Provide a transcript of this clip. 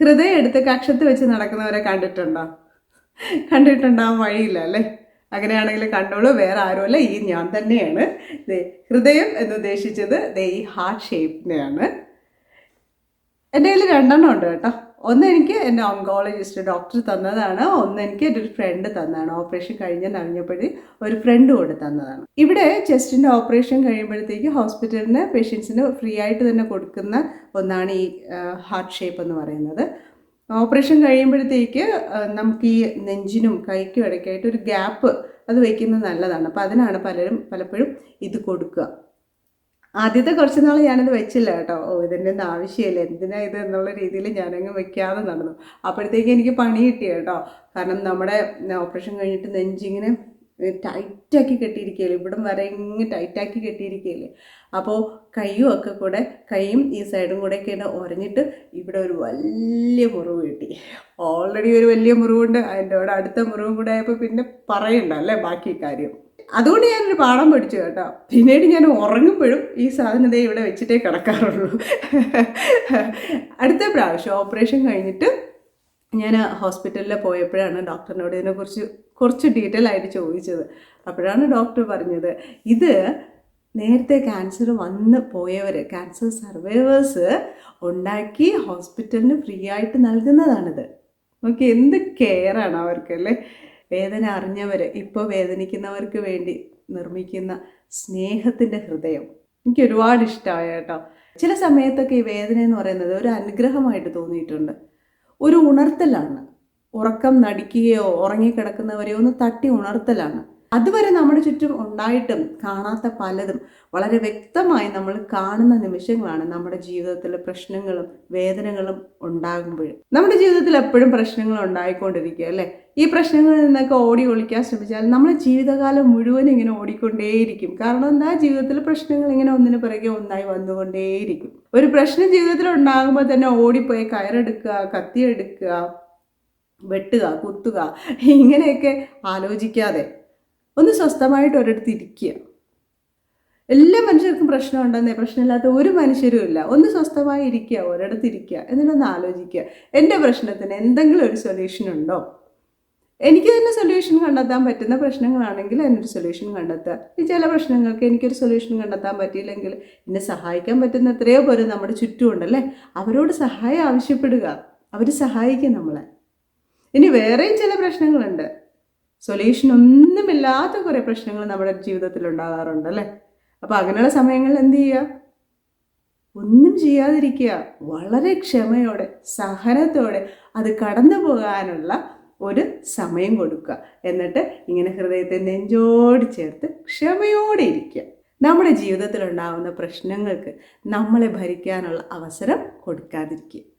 ഹൃദയം എടുത്ത് കക്ഷത്ത് വെച്ച് നടക്കുന്നവരെ കണ്ടിട്ടുണ്ടോ? കണ്ടിട്ടുണ്ടാവാൻ വഴിയില്ല അല്ലേ? അങ്ങനെയാണെങ്കിൽ കണ്ടോളൂ വേറെ ആരുമല്ല ഈ ഞാൻ തന്നെയാണ്. ഹൃദയം എന്ന് ഉദ്ദേശിച്ചത് ദേ ഈ ഹാർട്ട് ഷേപ്പിനെയാണ്. എന്റെ കയ്യിൽ രണ്ടെണ്ണം ഉണ്ട് കേട്ടോ. ഒന്ന് എനിക്ക് എന്റെ ഓങ്കോളജിസ്റ്റ് ഡോക്ടർ തന്നതാണ് ഒന്ന് എനിക്ക് എന്റെ ഒരു ഫ്രണ്ട് തന്നതാണ്. ഓപ്പറേഷൻ കഴിഞ്ഞെന്ന് അറിഞ്ഞപ്പോഴേ ഒരു ഫ്രണ്ട് കൂടെ തന്നതാണ്. ഇവിടെ ചെസ്റ്റിന്റെ ഓപ്പറേഷൻ കഴിയുമ്പോഴത്തേക്ക് ഹോസ്പിറ്റലിന് പേഷ്യൻസിന് ഫ്രീ ആയിട്ട് തന്നെ കൊടുക്കുന്ന ഒന്നാണ് ഈ ഹാർട്ട് ഷേപ്പ് എന്ന് പറയുന്നത്. ഓപ്പറേഷൻ കഴിയുമ്പോഴത്തേക്ക് നമുക്ക് ഈ നെഞ്ചിനും കൈക്കും ഇടയ്ക്കായിട്ട് ഒരു ഗ്യാപ്പ് അത് വയ്ക്കുന്നത് നല്ലതാണ്. അപ്പോൾ അതിനാണ് പലരും പലപ്പോഴും ഇത് കൊടുക്കുക. ആദ്യത്തെ കുറച്ച് നാൾ ഞാനത് വെച്ചില്ല കേട്ടോ. ഓ ഇതിന്റെ ഒന്നും ആവശ്യമില്ല. എന്തിനാ ഇത് എന്നുള്ള രീതിയിൽ ഞാനങ്ങ് വെക്കാതെ നടന്നു. അപ്പോഴത്തേക്ക് എനിക്ക് പണി കിട്ടി കേട്ടോ. കാരണം നമ്മുടെ ഓപ്പറേഷൻ കഴിഞ്ഞിട്ട് നെഞ്ചിങ്ങനെ ടൈറ്റാക്കി കെട്ടിയിരിക്കുകയല്ലേ? ഇവിടം വരെ ഇങ്ങനെ ടൈറ്റാക്കി കെട്ടിയിരിക്കുകയല്ലേ? അപ്പോൾ കൈയും ഒക്കെ കൂടെ കൈയും ഈ സൈഡും കൂടെ ഒക്കെ ഉറഞ്ഞിട്ട് ഇവിടെ ഒരു വലിയ മുറിവ് കിട്ടി. ഓൾറെഡി ഒരു വലിയ മുറിവുണ്ട്. അതിന്റെ കൂടെ അടുത്ത മുറിവും കൂടെ ആയപ്പോൾ പിന്നെ പറയണ്ട അല്ലേ ബാക്കി കാര്യം? അതുകൊണ്ട് ഞാനൊരു പാഠം പഠിച്ചു കേട്ടോ. പിന്നീട് ഞാൻ ഉറങ്ങുമ്പോഴും ഈ സാധനം ദേ ഇവിടെ വെച്ചിട്ടേ കിടക്കാറുള്ളൂ. അടുത്ത പ്രാവശ്യം ഓപ്പറേഷൻ കഴിഞ്ഞിട്ട് ഞാൻ ഹോസ്പിറ്റലിൽ പോയപ്പോഴാണ് ഡോക്ടറിനോട് ഇതിനെക്കുറിച്ച് കുറച്ച് ഡീറ്റെയിൽ ആയിട്ട് ചോദിച്ചത്. അപ്പോഴാണ് ഡോക്ടർ പറഞ്ഞത് ഇത് നേരത്തെ ക്യാൻസർ വന്ന് പോയവർ ക്യാൻസർ സർവൈവേഴ്സ് ഉണ്ടാക്കി ഹോസ്പിറ്റലിന് ഫ്രീ ആയിട്ട് നൽകുന്നതാണിത്. നോക്കി എന്ത് കെയറാണ് അവർക്ക് അല്ലേ? വേദന അറിഞ്ഞവർ ഇപ്പോൾ വേദനിക്കുന്നവർക്ക് വേണ്ടി നിർമ്മിക്കുന്ന സ്നേഹത്തിന്റെ ഹൃദയം. എനിക്ക് ഒരുപാട് ഇഷ്ടമായ കേട്ടോ. ചില സമയത്തൊക്കെ ഈ വേദന എന്ന് പറയുന്നത് ഒരു അനുഗ്രഹമായിട്ട് തോന്നിയിട്ടുണ്ട്. ഒരു ഉണർത്തലാണ്. ഉറക്കം നടിക്കുകയോ ഉറങ്ങിക്കിടക്കുന്നവരെയോ ഒന്ന് തട്ടി ഉണർത്തലാണ്. അതുവരെ നമ്മുടെ ചുറ്റും ഉണ്ടായിട്ടും കാണാത്ത പലതും വളരെ വ്യക്തമായി നമ്മൾ കാണുന്ന നിമിഷങ്ങളാണ് നമ്മുടെ ജീവിതത്തിലെ പ്രശ്നങ്ങളും വേദനകളും ഉണ്ടാകുമ്പോഴും. നമ്മുടെ ജീവിതത്തിൽ എപ്പോഴും പ്രശ്നങ്ങൾ ഉണ്ടായിക്കൊണ്ടിരിക്കുക അല്ലേ? ഈ പ്രശ്നങ്ങളിൽ നിന്നൊക്കെ ഓടി ഒളിക്കാൻ ശ്രമിച്ചാൽ നമ്മൾ ജീവിതകാലം മുഴുവൻ ഇങ്ങനെ ഓടിക്കൊണ്ടേയിരിക്കും. കാരണം എന്താ? ജീവിതത്തിൽ പ്രശ്നങ്ങൾ ഇങ്ങനെ ഒന്നിനു പിറകെ ഒന്നായി വന്നുകൊണ്ടേയിരിക്കും. ഒരു പ്രശ്നം ജീവിതത്തിൽ ഉണ്ടാകുമ്പോൾ തന്നെ ഓടിപ്പോയി കയറെടുക്കുക കത്തിയെടുക്കുക വെട്ടുക കുത്തുക ഇങ്ങനെയൊക്കെ ആലോചിക്കാതെ ഒന്ന് സ്വസ്ഥമായിട്ട് ഒരിടത്ത് ഇരിക്കുക. എല്ലാ മനുഷ്യർക്കും പ്രശ്നമുണ്ടെന്നേ പ്രശ്നമില്ലാത്ത ഒരു മനുഷ്യരും ഇല്ല. ഒന്ന് സ്വസ്ഥമായി ഇരിക്കുക ഒരിടത്ത് ഇരിക്കുക എന്നിട്ടൊന്ന് ആലോചിക്കുക. എന്റെ പ്രശ്നത്തിന് എന്തെങ്കിലും ഒരു സൊല്യൂഷൻ ഉണ്ടോ? എനിക്ക് തന്നെ സൊല്യൂഷൻ കണ്ടെത്താൻ പറ്റുന്ന പ്രശ്നങ്ങളാണെങ്കിൽ അതിനൊരു സൊല്യൂഷൻ കണ്ടെത്തുക. ഈ ചില പ്രശ്നങ്ങൾക്ക് എനിക്കൊരു സൊല്യൂഷൻ കണ്ടെത്താൻ പറ്റിയില്ലെങ്കിൽ എന്നെ സഹായിക്കാൻ പറ്റുന്ന എത്രയോ പേര് നമ്മുടെ ചുറ്റുമുണ്ടല്ലേ? അവരോട് സഹായം ആവശ്യപ്പെടുക. അവർ സഹായിക്കും നമ്മളെ. ഇനി വേറെയും ചില പ്രശ്നങ്ങളുണ്ട്. സൊല്യൂഷൻ ഒന്നുമില്ലാത്ത കുറേ പ്രശ്നങ്ങൾ നമ്മുടെ ജീവിതത്തിൽ ഉണ്ടാകാറുണ്ട് അല്ലേ? അപ്പോൾ അങ്ങനെയുള്ള സമയങ്ങളിൽ എന്ത് ചെയ്യുക? ഒന്നും ചെയ്യാതിരിക്കുക. വളരെ ക്ഷമയോടെ സഹനത്തോടെ അത് കടന്നു പോകാനുള്ള ഒരു സമയം കൊടുക്കുക. എന്നിട്ട് ഇങ്ങനെ ഹൃദയത്തെ നെഞ്ചോട് ചേർത്ത് ക്ഷമയോടെ ഇരിക്കുക. നമ്മുടെ ജീവിതത്തിലുണ്ടാകുന്ന പ്രശ്നങ്ങൾക്ക് നമ്മളെ ഭരിക്കാനുള്ള അവസരം കൊടുക്കാതിരിക്കുക.